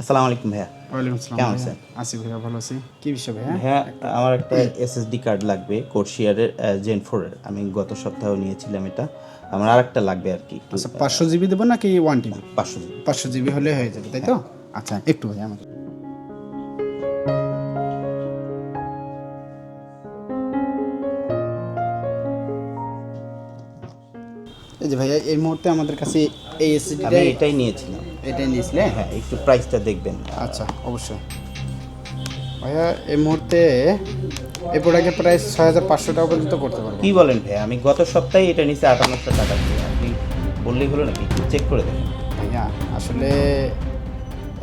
আসসালামু আলাইকুম ভাইয়া। ওয়ালাইকুম আসসালাম কেমন। আছেন? আছি ভাইয়া ভালো আছি। কি বিষয় ভাইয়া? ভাইয়া আমার একটা এসএসডি কার্ড লাগবে কোর্সিয়ারের জেন ফোরের আমি গত সপ্তাহে নিয়েছিলাম এটা। আমার আরেকটা লাগবে আর কি আচ্ছা পাঁচশো জিবি দেবো নাকি ওয়ান টিবি পাঁচশো পাঁচশো জিবি হলে হয়ে যাবে তাই তো? আচ্ছা একটু ভাইয়া আমার এই যে ভাইয়া এই মুহূর্তে আমাদের কাছে এই এসিডিটা আমি এটাই নিয়েছিলাম। এটাই নিয়েছিলে হ্যাঁ একটু প্রাইসটা দেখবেন। আচ্ছা অবশ্যই। ভাইয়া এই মুহূর্তে এই প্রোডাক্টের প্রাইস ছয় হাজার পাঁচশো টাকা পর্যন্ত করতে পারব। কি বলেন ভাইয়া? আমি গত সপ্তাহে এটা নিয়েছি আটান্নশো টাকা দিয়ে আপনি বললেই হলো নাকি? একটু চেক করে দেখেন। ভাইয়া আসলে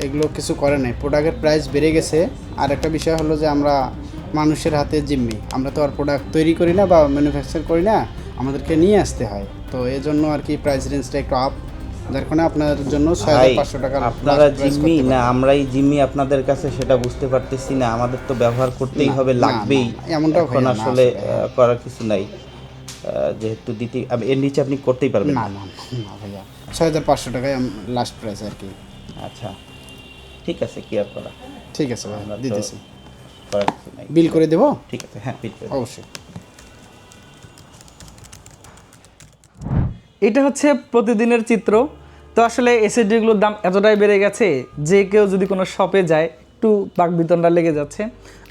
এগুলো কিছু করে নাই। প্রোডাক্টের প্রাইস বেড়ে গেছে। আর একটা বিষয় হলো যে আমরা মানুষের হাতে জিম্মি। আমরা তো আর প্রোডাক্ট তৈরি করি না বা ম্যানুফ্যাকচার করি না। আমাদেরকে নিয়ে আসতে হয়। তো এই জন্য আর কি প্রাইস রেঞ্জটা একটু আপ যার কারণে আপনার জন্য ছয় হাজার পাঁচশো টাকা আপনারা জিম্মি? না আমরাই জিম্মি আপনাদের কাছে সেটা বুঝতে পারতেছি না। আমাদের তো ব্যবহার করতেই হবে লাগবেই। না, এমনটাও এখন আসলে। করার কিছু নাই। যেহেতু দিতে এর নিচে আপনি করতেই পারবেন। না না না ভাইয়া। ছয় হাজার পাঁচশো টাকায় লাস্ট প্রাইস আর কি। আচ্ছা। ঠিক আছে কি আর করা? ঠিক আছে ভাই দিতেছি। বিল করে দেবো? ঠিক আছে হ্যাঁ দিন। অবশ্যই। এটা হচ্ছে প্রতিদিনের চিত্র। তো আসলে এসএসডিগুলোর দাম এতটাই বেড়ে গেছে যে কেউ যদি কোনো শপে যায়, একটু বাকবিতনটা লেগে যাচ্ছে।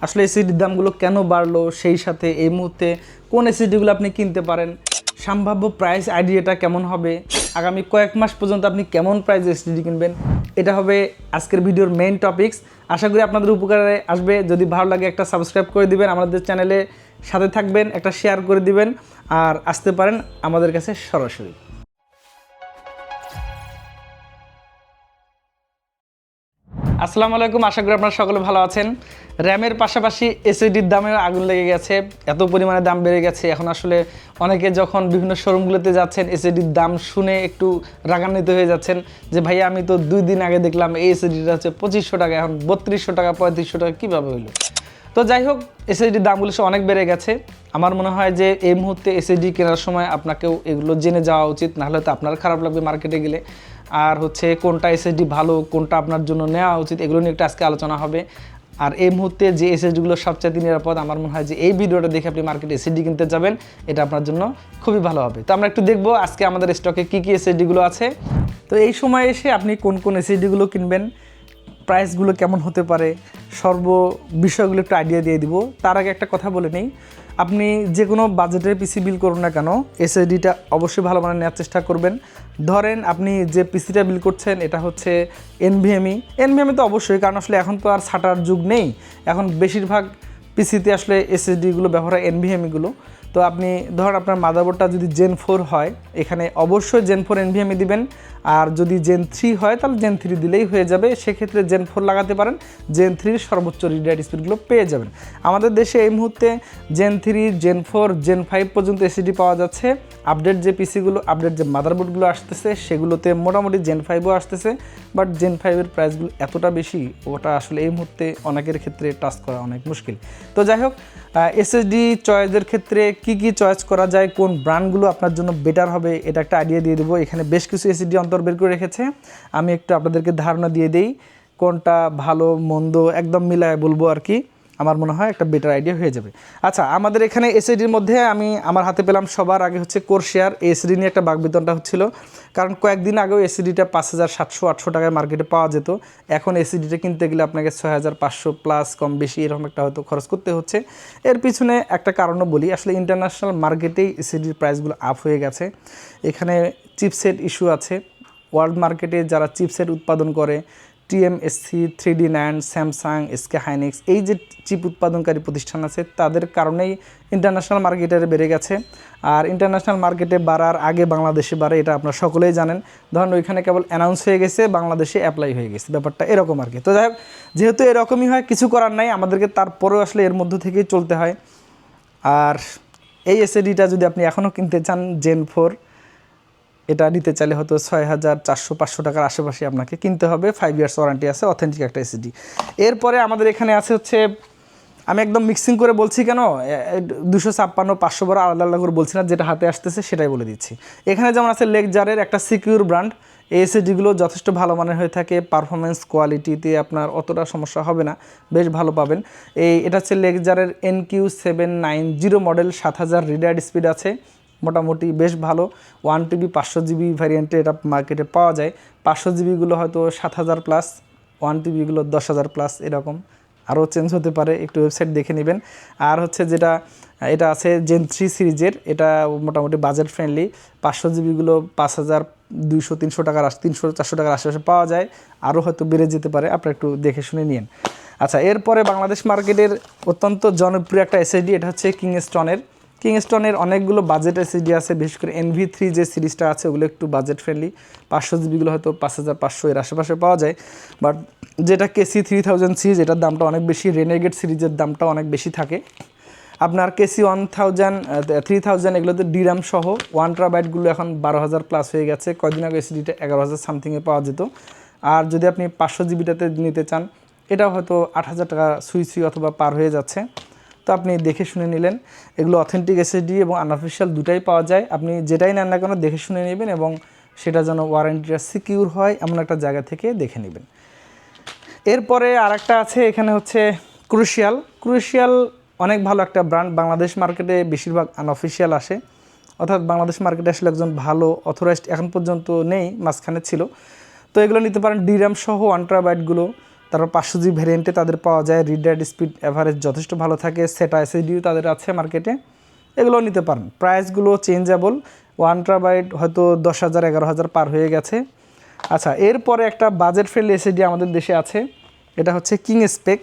আসলে এসএসডির দামগুলো কেন বাড়লো, সেই সাথে এই মুহূর্তে কোন এসএসডিগুলো আপনি কিনতে পারেন? সম্ভাব্য প্রাইস আইডিয়াটা কেমন হবে? আগামী কয়েক মাস পর্যন্ত আপনি কেমন প্রাইস এসএসডি কিনবেন? এটা হবে আজকের ভিডিওর মেইন টপিকস আশা করি আপনাদের উপকারে আসবে। যদি ভালো লাগে একটা সাবস্ক্রাইব করে দিবেন, আমাদের চ্যানেলে সাথে থাকবেন, একটা শেয়ার করে দিবেন, আর আসতে পারেন আমাদের কাছে সরাসরি। আসসালামু আলাইকুম, আশা করি আপনারা সকলে ভালো আছেন। র্যামের পাশাপাশি এসএডির দামেও আগুন লেগে গেছে, এত পরিমাণে দাম বেড়ে গেছে। এখন আসলে অনেকে যখন বিভিন্ন শোরুমগুলোতে যাচ্ছেন এসএডির দাম শুনে একটু রাগান্বিত হয়ে যাচ্ছেন যে ভাই আমি তো দুই দিন আগে দেখলাম এই এসএডিটা হচ্ছে পঁচিশশো টাকা, এখন বত্রিশশো টাকা, পঁয়ত্রিশশো টাকা, কীভাবে হইল তো যাই হোক এসএসডির দামগুলো অনেক বেড়ে গেছে। আমার মনে হয় যে, এই মুহূর্তে এসএসডি কেনার সময় আপনাকেও এগুলো জেনে যাওয়া উচিত, নাহলে তো আপনার খারাপ লাগবে মার্কেটে গেলে। আর হচ্ছে কোনটা এসএসডি ভালো, কোনটা আপনার জন্য নেওয়া উচিত, এগুলো নিয়ে একটু আজকে আলোচনা হবে। আর এই মুহূর্তে যে এসএসডিগুলো সবচেয়ে নিরাপদ, আমার মনে হয় যে এই ভিডিওটা দেখে আপনি মার্কেটে এসএসডি কিনতে যাবেন, এটা আপনার জন্য খুবই ভালো হবে। তো আমরা একটু দেখব আজকে আমাদের স্টকে কী কী এসএসডিগুলো আছে। তো এই সময় এসে আপনি কোন কোন এসএসডিগুলো কিনবেন প্রাইসগুলো কেমন হতে পারে, সর্ব বিষয়গুলো একটু আইডিয়া দিয়ে দিব। তার আগে একটা কথা বলে নেই আপনি যে কোনো বাজেটের পিসি বিল করুন না কেন এসএসডিটা অবশ্যই ভালো মানের নেওয়ার চেষ্টা করবেন। ধরেন আপনি যে পিসিটা বিল করছেন, এটা হচ্ছে এনভিএমই এনভিএমই তো অবশ্যই, কারণ আসলে এখন তো আর ছাটার যুগ নেই। এখন বেশিরভাগ পিসিতে আসলে এসএসডিগুলো ব্যবহার হয় এনভিএমিগুলো তো আপনি ধর আপনার মাদারবোর্ডটা যদি জেন ফোর হয়, এখানে অবশ্যই জেন ফোর এনভিএমই দিবেন। আর যদি জেন থ্রি হয়, তাহলে জেন থ্রি দিলেই হয়ে যাবে। সেক্ষেত্রে জেন ফোর লাগাতে পারেন। জেন থ্রির সর্বোচ্চ রিডাইট স্পিডগুলো পেয়ে যাবেন। আমাদের দেশে এই মুহূর্তে gen three gen four gen five পর্যন্ত এসিডি পাওয়া যাচ্ছে। আপডেট যে পিসিগুলো আপডেট যে মাদারবোর্ডগুলো আসতেছে, সেগুলোতে মোটামুটি জেন ফাইভও আসতেছে। বাট জেন ফাইভের প্রাইসগুলো এতটা বেশি, ওটা আসলে এই মুহূর্তে অনেকের ক্ষেত্রে টাচ করা অনেক মুশকিল। তো যাই হোক এসএসডি চয়েসের ক্ষেত্রে কি কি চয়েস করা যায়, কোন ব্র্যান্ডগুলো আপনার জন্য বেটার হবে, এটা একটা আইডিয়া দিয়ে দেবো। এখানে বেশ কিছু এসএসডি অন্তর বের করে রেখেছে। আমি একটু আপনাদেরকে ধারণা দিয়ে দিই, কোনটা ভালো, মন্দ, একদম মিলায় বলব আর কি। আমার মনে হয় একটা বেটার আইডিয়া হয়ে যাবে। আচ্ছা আমাদের এখানে এসএডির মধ্যে আমি আমার হাতে পেলাম সবার আগে হচ্ছে কোরশেয়ার এসডি নিয়ে একটা বাগবিতনটা হচ্ছিল। কারণ কয়েকদিন আগেও এসিডিটা পাঁচ হাজার সাতশো আটশো টাকায় মার্কেটে পাওয়া যেত। এখন এসিডিটা কিনতে গেলে আপনাকে ছয় হাজার পাঁচশো প্লাস কম বেশি এরকম একটা হয়তো খরচ করতে হচ্ছে। এর পিছনে একটা কারণও বলি, আসলে ইন্টারন্যাশনাল মার্কেটেই এসিডির প্রাইসগুলো আপ হয়ে গেছে। এখানে চিপসেট ইস্যু আছে। ওয়ার্ল্ড মার্কেটে যারা চিপসেট উৎপাদন করে TMSC three D nine, Samsung SK Hynix, এই যে চিপ উৎপাদনকারী প্রতিষ্ঠান আছে, তাদের কারণেই ইন্টারন্যাশনাল মার্কেটে বেড়ে গেছে। আর ইন্টারন্যাশনাল মার্কেটে বাড়ার আগে বাংলাদেশে বাড়ে, এটা আপনারা সকলেই জানেন। ধরেন ওইখানে কেবল অ্যানাউন্স হয়ে গেছে, বাংলাদেশে অ্যাপ্লাই হয়ে গেছে, ব্যাপারটা এরকম আর কি। তো যাই হোক, যেহেতু এরকমই হয়, কিছু করার নাই, আমাদেরকে তারপরেও আসলে এর মধ্য থেকেই চলতে হয়। আর এই এসএডিটা যদি আপনি এখনও কিনতে চান জেন ফোর এটা নিতে চাইলে হয়তো ছয় হাজার চারশো, পাঁচশো টাকার আশেপাশে আপনাকে কিনতে হবে। ফাইভ ইয়ার্স ওয়ারেন্টি আছে অথেন্টিক একটা এসিডি এরপরে আমাদের এখানে আছে হচ্ছে, আমি একদম মিক্সিং করে বলছি কেন? দুশো ছাপ্পান্ন, পাঁচশো বারো আলাদা আলাদা করে বলছি না, যেটা হাতে আসতেছে সেটাই বলে দিচ্ছি। এখানে যেমন আছে লেকজারের একটা সিকিউর ব্র্যান্ড এই এসএসডিগুলো যথেষ্ট ভালো মানের হয়ে থাকে পারফরমেন্স কোয়ালিটিতে আপনার অতটা সমস্যা হবে না, বেশ ভালো পাবেন। এই, এটা হচ্ছে লেগজারের N Q seven nine zero model সাত হাজার রিডার স্পিড আছে। মোটামুটি বেশ ভালো। ওয়ান টিবি পাঁচশো জিবি ভ্যারিয়েন্টে এটা মার্কেটে পাওয়া যায়। পাঁচশো জিবিগুলো হয়তো সাত হাজার প্লাস ওয়ান টিবিগুলো দশ হাজার প্লাস এরকম। আরও চেঞ্জ হতে পারে, একটু ওয়েবসাইট দেখে নেবেন। আর হচ্ছে যেটা, এটা আছে জেন থ্রি সিরিজের এটা মোটামুটি বাজেট ফ্রেন্ডলি পাঁচশো জিবিগুলো পাঁচ হাজার, দুইশো, তিনশো টাকার তিনশো, চারশো টাকার আশেপাশে পাওয়া যায়। আরও হয়তো বেড়ে যেতে পারে, আপনারা একটু দেখে শুনে নিন। আচ্ছা এরপরে বাংলাদেশ মার্কেটের অত্যন্ত জনপ্রিয় একটা এসএসডি এটা হচ্ছে কিংস্টনের কিংস্টনের অনেকগুলো বাজেট এসএসডি আছে, বিশেষ করে এনভি থ্রি যে সিরিজটা আছে, ওগুলো একটু বাজেট ফ্রেন্ডলি পাঁচশো জিবিগুলো হয়তো পাঁচ হাজার পাঁচশো এর আশেপাশে পাওয়া যায়। বাট যেটা কেসি থ্রি থাউজেন্ড সিরিজ এটার দামটা অনেক বেশি রেনেগেট সিরিজের দামটা অনেক বেশি থাকে। আপনার কেসি ওয়ান থাউজেন্ড থ্রি থাউজেন্ড এগুলোতে ডিরাম সহ ওয়ান ট্রাবাইটগুলো এখন বারো হাজার প্লাস হয়ে গেছে। কয়দিন আগে এসিডিটা এগারো হাজার সামথিংয়ে পাওয়া যেত। আর যদি আপনি পাঁচশো জিবিটাতে নিতে চান, এটাও হয়তো আট হাজার টাকা সুই সুই অথবা পার হয়ে যাচ্ছে। তো আপনি দেখে শুনে নিলেন। এগুলো অথেন্টিক এসএসডি এবং আনঅফিসিয়াল দুটাই পাওয়া যায়। আপনি যেটাই নেন না কেন দেখে শুনে নেবেন এবং সেটা যেন ওয়ারেন্টিটা সিকিউর হয় এমন একটা জায়গা থেকে দেখে নেবেন। এরপরে আরেকটা আছে, এখানে হচ্ছে ক্রুশিয়াল ক্রুশিয়াল অনেক ভালো একটা ব্র্যান্ড বাংলাদেশ মার্কেটে বেশিরভাগ আনঅফিসিয়াল আসে। অর্থাৎ বাংলাদেশ মার্কেটে আসলে একজন ভালো অথরাইজড এখন পর্যন্ত নেই, মাঝখানে ছিল। তো এগুলো নিতে পারেন ডিরাম সহ আন্ট্রাবাইটগুলো তারপর পাঁচশো জি ভ্যারিয়েন্টে তাদের পাওয়া যায়। রিডার স্পিড অ্যাভারেজ যথেষ্ট ভালো থাকে। সেটা এসএসডিও তাদের আছে মার্কেটে এগুলো নিতে পারেন। প্রাইসগুলো চেঞ্জেবল ওয়ান ট্রাবাইট হয়তো দশ হাজার, এগারো হাজার পার হয়ে গেছে। আচ্ছা এরপরে একটা বাজেট ফ্রেন্ডলি এসএসডি আমাদের দেশে আছে। এটা হচ্ছে কিং স্পেক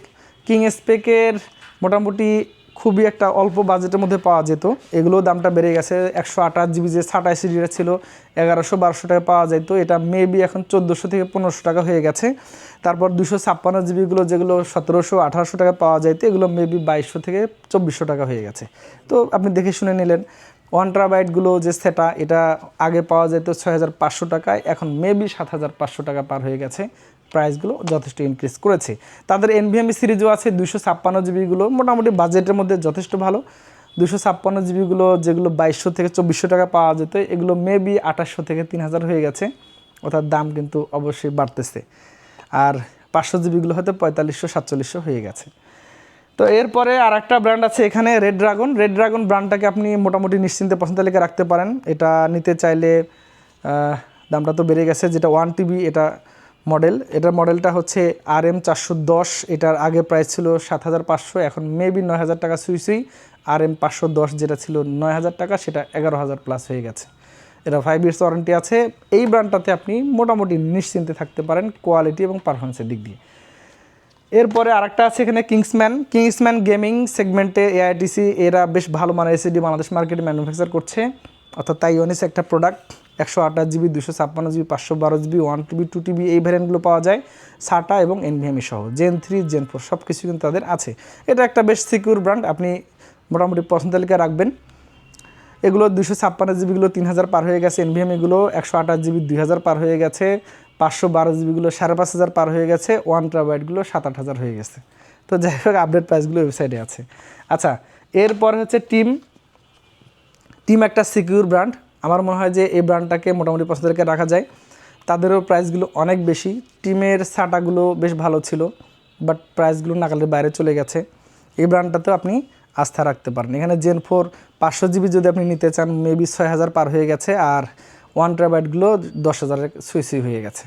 কিং স্পেকের মোটামুটি খুবই একটা অল্প বাজেটের মধ্যে পাওয়া যেত। এগুলো দামটা বেড়ে গেছে একশো আঠাশ জিবি যে ষাট আইসিডিটা ছিল, এগারোশো বারোশো টাকা পাওয়া যেত। এটা মেবি এখন চোদ্দোশো থেকে পনেরোশো টাকা হয়ে গেছে। তারপর দুশো ছাপ্পান্ন জিবিগুলো যেগুলো সতেরোশো আঠারোশো টাকা পাওয়া যাইতো এগুলো মেবি বাইশশো থেকে চব্বিশশো টাকা হয়ে গেছে। তো আপনি দেখে শুনে নিলেন ওয়ান ট্রাবাইটগুলো যে সেটা এটা আগে পাওয়া যেত ছয় হাজার পাঁচশো টাকায়, এখন মেবি সাত হাজার পাঁচশো টাকা পার হয়ে গেছে। প্রাইসগুলো যথেষ্ট ইনক্রিজ করেছে। তাদের এনভিএমই সিরিজও আছে দুশো ছাপ্পান্ন জিবিগুলো মোটামুটি বাজেটের মধ্যে যথেষ্ট ভালো। দুশো ছাপ্পান্ন জিবিগুলো যেগুলো বাইশশো থেকে চব্বিশশো টাকা পাওয়া যেত, এগুলো মেবি আঠাশশো থেকে তিন হাজার হয়ে গেছে। অর্থাৎ দাম কিন্তু অবশ্যই বাড়তেছে। আর পাঁচশো জিবিগুলো হয়তো পঁয়তাল্লিশশো, সাতচল্লিশশো হয়ে গেছে। তো এরপরে আর একটা ব্র্যান্ড আছে এখানে রেড ড্রাগন রেড ড্রাগন ব্র্যান্ডটাকে আপনি মোটামুটি নিশ্চিন্তে পছন্দ তালিকা রাখতে পারেন। এটা নিতে চাইলে দামটা তো বেড়ে গেছে, যেটা ওয়ান টিবি এটা মডেল। এটার মডেলটা হচ্ছে আর এম চারশো দশ। এটার আগে প্রাইস ছিল সাত হাজার পাঁচশো। এখন মেবি নয় হাজার টাকা সুই সুই আর এম পাঁচশো দশ যেটা ছিল নয় হাজার টাকা, সেটা এগারো হাজার প্লাস হয়ে গেছে। এটা ফাইভ ইয়ার্স ওয়ারেন্টি আছে। এই ব্র্যান্ডটাতে আপনি মোটামুটি নিশ্চিন্তে থাকতে পারেন কোয়ালিটি এবং পারফরমেন্সের দিক দিয়ে। এরপরে আরেকটা আছে এখানে কিংসম্যান কিংসম্যান গেমিং সেগমেন্টে এআইটিসি এরা বেশ ভালো মানের এসিডি বাংলাদেশ মার্কেটে ম্যানুফ্যাকচার করছে। অর্থাৎ তাইওয়ানিস একটা প্রোডাক্ট একশো আঠাশ জিবি দুশো ছাপ্পান্ন জিবি, পাঁচশো বারো GB, one TB, two TB এই ভ্যারিয়েন্টগুলো পাওয়া যায়, সাটা এবং এনভিএমই সহ। জেন থ্রি জেন ফোর সব কিছু কিন্তু তাদের আছে। এটা একটা বেশ সিকিউর ব্র্যান্ড আপনি মোটামুটি পছন্দ তালিকা রাখবেন। এগুলো দুশো ছাপ্পান্ন জিবিগুলো তিন হাজার পার হয়ে গেছে, এনভিএম এগুলো একশো আঠাশ জিবি দুই হাজার পার হয়ে গেছে, পাঁচশো বারো জিবিগুলো সাড়ে পাঁচ হাজার পার হয়ে গেছে, ওয়ান ট্রাবাইটগুলো সাত আট হাজার হয়ে গেছে। তো যাই হোক আপডেট প্রাইসগুলো ওয়েবসাইটে আছে। আচ্ছা এরপর হচ্ছে টিম। টিম একটা সিকিউর ব্র্যান্ড আমার মনে হয় যে এই ব্র্যান্ডটাকে মোটামুটি পছন্দ রেখে যায়। তাদেরও প্রাইসগুলো অনেক বেশি। টিমের সাটাগুলো বেশ ভালো ছিল বাট প্রাইসগুলো নাগালের বাইরে চলে গেছে। এই ব্র্যান্ডটাতেও আপনি আস্থা রাখতে পারেন। এখানে জেন ফোর পাঁচশো জিবি যদি আপনি নিতে চান মেবি ছয় হাজার পার হয়ে গেছে, আর ওয়ান ট্রাবাইটগুলো দশ হাজারের সুই সুই হয়ে গেছে।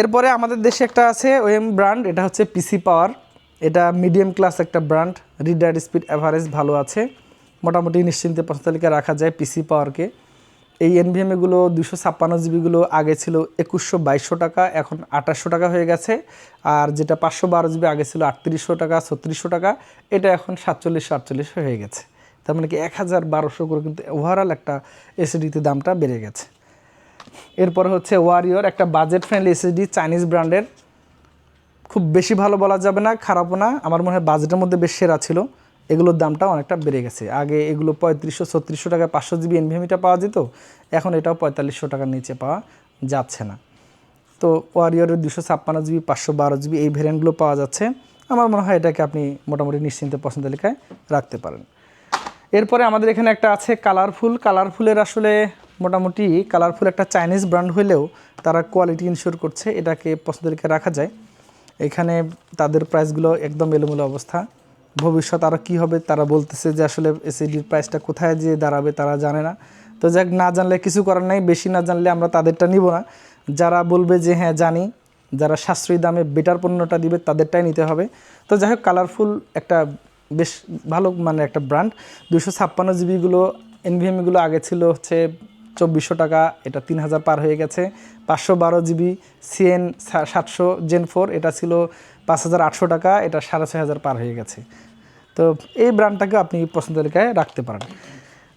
এরপরে আমাদের দেশে একটা আছে ওএম ব্র্যান্ড এটা হচ্ছে পিসি পাওয়ার এটা মিডিয়াম ক্লাস একটা ব্র্যান্ড রিডার স্পিড অ্যাভারেজ ভালো আছে। মোটামুটি নিশ্চিন্তে পছন্দ তালিকা রাখা যায় পিসি পাওয়ারকে এই এনভিএমএগুলো দুশো ছাপ্পান্ন জিবিগুলো আগে ছিল একুশশো বাইশশো টাকা, এখন আঠাশশো টাকা হয়ে গেছে। আর যেটা পাঁচশো বারো জিবি আগে ছিল আটত্রিশশো টাকা, ছত্রিশশো টাকা, এটা এখন সাতচল্লিশশো আটচল্লিশশো হয়ে গেছে। তার মানে কি এক হাজার বারোশো করে কিন্তু ওভারঅল একটা এসিডিতে দামটা বেড়ে গেছে। এরপর হচ্ছে ওয়ারিয়র একটা বাজেট ফ্রেন্ডলি এসএসডি চাইনিজ ব্র্যান্ডের খুব বেশি ভালো বলা যাবে না, খারাপও না, আমার মনে হয় বাজেটের মধ্যে বেশ সেরা ছিল। এগুলোর দামটা অনেকটা বেড়ে গেছে। আগে এগুলো পঁয়ত্রিশশো, ছত্রিশশো টাকায় পাঁচশো জিবি এনভিএমিটা পাওয়া যেত, এখন এটাও পঁয়তাল্লিশশো টাকার নিচে পাওয়া যাচ্ছে না। তো ওয়ারিয়রের দুশো ছাপ্পান্ন জিবি, পাঁচশো বারো জিবি এই ভ্যারিয়েন্টগুলো পাওয়া যাচ্ছে। আমার মনে হয় এটাকে আপনি মোটামুটি নিশ্চিন্তে পছন্দ তালিকায় রাখতে পারেন। এরপরে আমাদের এখানে একটা আছে কালারফুল। কালারফুলের আসলে মোটামুটি কালারফুল একটা চাইনিজ ব্র্যান্ড হলেও তারা কোয়ালিটি ইনশিওর করছে, এটাকে পছন্দের রাখা যায়। এখানে তাদের প্রাইসগুলো একদম এলোমেলো অবস্থা। ভবিষ্যৎ আরও কী হবে, তারা বলতেছে যে আসলে এসিডির প্রাইসটা কোথায় যেয়ে দাঁড়াবে তারা জানে না। তো যাক, না জানলে কিছু করার নাই, বেশি না জানলে আমরা তাদেরটা নিব না। যারা বলবে যে হ্যাঁ জানি, যারা সাশ্রয়ী দামে বেটার পণ্যটা দিবে তাদেরটাই নিতে হবে। তো যাই হোক কালারফুল একটা বেশ ভালো মানে একটা ব্র্যান্ড দুশো ছাপ্পান্ন জিবিগুলো এনভিএমগুলো আগে ছিল হচ্ছে চব্বিশশো টাকা, এটা তিন হাজার পার হয়ে গেছে। পাঁচশো বারো জিবি সিএন সাতশো জেন ফোর এটা ছিল পাঁচ হাজার আটশো টাকা, এটা সাড়ে ছয় হাজার পার হয়ে গেছে। তো এই ব্র্যান্ডটাকে আপনি পছন্দ তালিকায় রাখতে পারেন।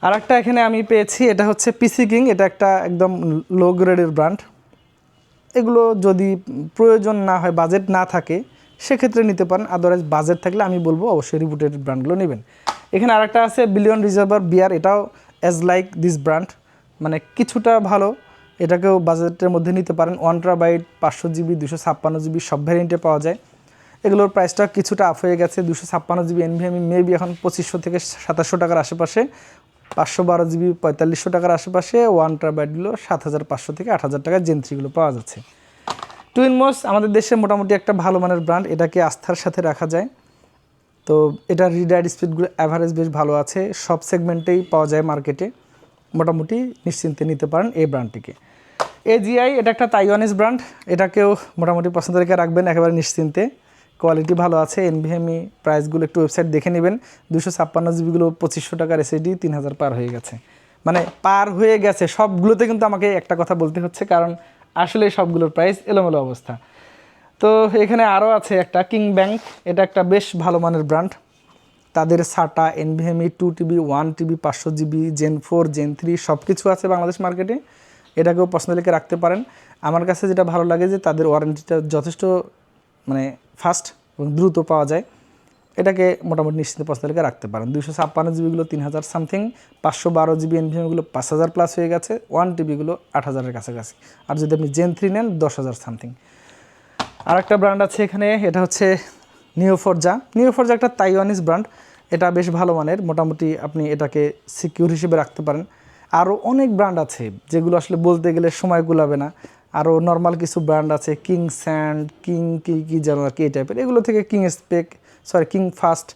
আর একটা এখানে আমি পেয়েছি, এটা হচ্ছে পিসি কিং এটা একটা একদম লো গ্রেডের ব্র্যান্ড এগুলো যদি প্রয়োজন না হয় বাজেট না থাকে, সেক্ষেত্রে নিতে পারেন। আদারওয়াইজ বাজেট থাকলে আমি বলব, অবশ্যই রিপুটেড ব্র্যান্ডগুলো নেবেন। এখানে আরেকটা আছে বিলিয়ন রিজার্ভার বিয়ার এটাও অ্যাজ লাইক দিস ব্র্যান্ড মানে কিছুটা ভালো, এটাকেও বাজেটের মধ্যে নিতে পারেন। ওয়ান ট্রাবাইট পাঁচশো জিবি, দুশো ছাপ্পান্ন জিবি, সব ভ্যারিয়েন্টে পাওয়া যায়। এগুলোর প্রাইসটা কিছুটা আপ হয়ে গেছে দুশো ছাপ্পান্ন জিবি এনভিএমি মেবি এখন পঁচিশশো থেকে সাতাশশো টাকার আশেপাশে, পাঁচশো বারো জিবি, পঁয়তাল্লিশশো টাকার আশেপাশে ওয়ান ট্রাবাইটগুলো সাত হাজার পাঁচশো থেকে আট হাজার টাকার জেন্ট্রিগুলো পাওয়া যাচ্ছে। টুইন মোস আমাদের দেশে মোটামুটি একটা ভালো মানের ব্র্যান্ড এটাকে আস্থার সাথে রাখা যায়। তো এটার রিডাইড স্পিডগুলো অ্যাভারেজ বেশ ভালো আছে, সব সেগমেন্টেই পাওয়া যায় মার্কেটে মোটামুটি নিশ্চিন্তে নিতে পারেন এই ব্র্যান্ডটিকে এজিআই এটা একটা তাইওয়ানিজ ব্র্যান্ড এটাকেও মোটামুটি পছন্দ রেখে রাখবেন একেবারে নিশ্চিন্তে। কোয়ালিটি ভালো আছে, এনভিএমই প্রাইসগুলো একটু ওয়েবসাইট দেখে নেবেন। দুশো ছাপ্পান্ন জিবিগুলো পঁচিশশো টাকার এসএডি তিন হাজার পার হয়ে গেছে। মানে পার হয়ে গেছে, সবগুলোতে কিন্তু আমাকে একটা কথা বলতে হচ্ছে, কারণ আসলে সবগুলোর প্রাইস এলোমেলো অবস্থা। তো এখানে আরও আছে একটা কিং ব্যাংক এটা একটা বেশ ভালো মানের ব্র্যান্ড তাদের SATA NVMe two TB one TB পাঁচশো GB gen four gen three সব কিছু আছে বাংলাদেশ মার্কেটে এটাকেও পছন্দ লিখে রাখতে পারেন। আমার কাছে যেটা ভালো লাগে যে তাদের ওয়ারেন্টিটা যথেষ্ট মানে ফাস্ট এবং দ্রুত পাওয়া যায়। এটাকে মোটামুটি নিশ্চিত পাঁচ লিখে রাখতে পারেন। দুশো ছাপ্পান্ন জিবিগুলো তিন হাজার সামথিং পাঁচশো বারো জিবি এনভিএমগুলো পাঁচ হাজার প্লাস হয়ে গেছে ওয়ান টিবিগুলো আট হাজারের কাছাকাছি। আর যদি আপনি জেন থ্রি নেন দশ হাজার সামথিং আর একটা ব্র্যান্ড আছে এখানে, এটা হচ্ছে নিওফরজা নিওফরজা একটা তাইওয়ানিজ ব্র্যান্ড এটা বেশ ভালো মানের, মোটামুটি আপনি এটাকে সিকিউর হিসেবে রাখতে পারেন। আরও অনেক ব্র্যান্ড আছে, যেগুলো আসলে বলতে গেলে সময় গুলাবে না। আরও নর্মাল কিছু ব্র্যান্ড আছে কিং স্যান্ড কিং কি কি যেন আর কি এই টাইপের এগুলো থেকে KingSpec sorry king fast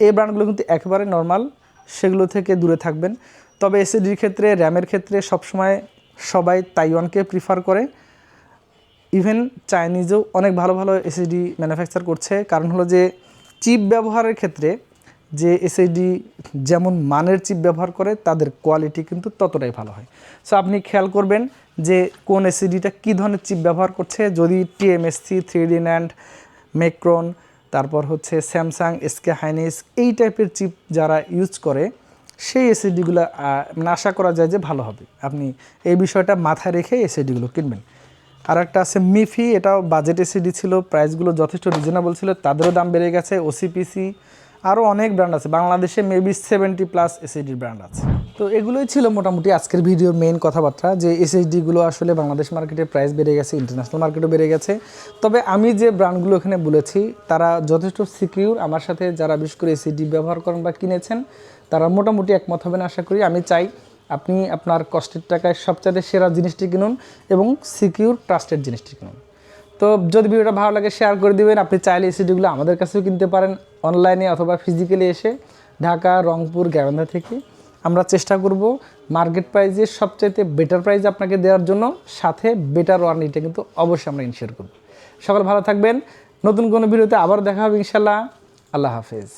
এই ব্র্যান্ডগুলো কিন্তু একেবারে নর্মাল সেগুলো থেকে দূরে থাকবেন। তবে এসিডির ক্ষেত্রে র্যামের ক্ষেত্রে সবসময় সবাই তাইওয়ানকে প্রিফার করে। ইভেন চাইনিজও অনেক ভালো ভালো এসএসডি ম্যানুফ্যাকচার করছে। কারণ হলো যে চিপ ব্যবহারের ক্ষেত্রে যে এসএসডি যেমন মানের চিপ ব্যবহার করে, তাদের কোয়ালিটি কিন্তু ততটাই ভালো হয়। সো আপনি খেয়াল করবেন যে কোন এসএসডিটা কী ধরনের চিপ ব্যবহার করছে। যদি TMSC three D NAND Micron তারপর হচ্ছে স্যামসাং এসকে হাইনেস এই টাইপের চিপ যারা ইউজ করে, সেই এসএসডিগুলো মানে আশা করা যায় যে ভালো হবে। আপনি এই বিষয়টা মাথায় রেখে এসএসডিগুলো কিনবেন। আর একটা আছে মিফি এটাও বাজেট এসিডি ছিল প্রাইসগুলো যথেষ্ট রিজনেবল ছিল, তাদেরও দাম বেড়ে গেছে। ওসিপিসি আরও অনেক ব্র্যান্ড আছে। বাংলাদেশে মেবি সেভেন্টি প্লাস এসএসডির ব্র্যান্ড আছে। তো এগুলোই ছিল মোটামুটি আজকের ভিডিওর মেইন কথাবার্তা, যে এসএসডিগুলো আসলে বাংলাদেশ মার্কেটে প্রাইস বেড়ে গেছে ইন্টারন্যাশনাল মার্কেটও বেড়ে গেছে। তবে আমি যে ব্র্যান্ডগুলো এখানে বলেছি, তারা যথেষ্ট সিকিউর আমার সাথে যারা বিশেষ করে এসএসডি ব্যবহার করেন বা কিনেছেন, তারা মোটামুটি একমত হবেন আশা করি। আমি চাই আপনি আপনার কষ্টের টাকায় সবচাইতে সেরা জিনিসটি কিনুন এবং সিকিউর ট্রাস্টেড জিনিসটি কিনুন। তো যদি ভিডিওটা ভালো লাগে শেয়ার করে দিবেন। আপনি চাইলে এসিডিগুলো আমাদের কাছেও কিনতে পারেন অনলাইনে অথবা ফিজিক্যালি এসে ঢাকা, রংপুর, গ্যারান্দা থেকে। আমরা চেষ্টা করব মার্কেট প্রাইজে সবচাইতে বেটার প্রাইস আপনাকে দেওয়ার জন্য, সাথে বেটার ওয়ারেন্টিটা কিন্তু অবশ্যই আমরা ইনশিওর করব। সকাল ভালো থাকবেন। নতুন কোনো ভিডিওতে আবার দেখা হবে ইনশাল্লাহ আল্লাহ হাফেজ।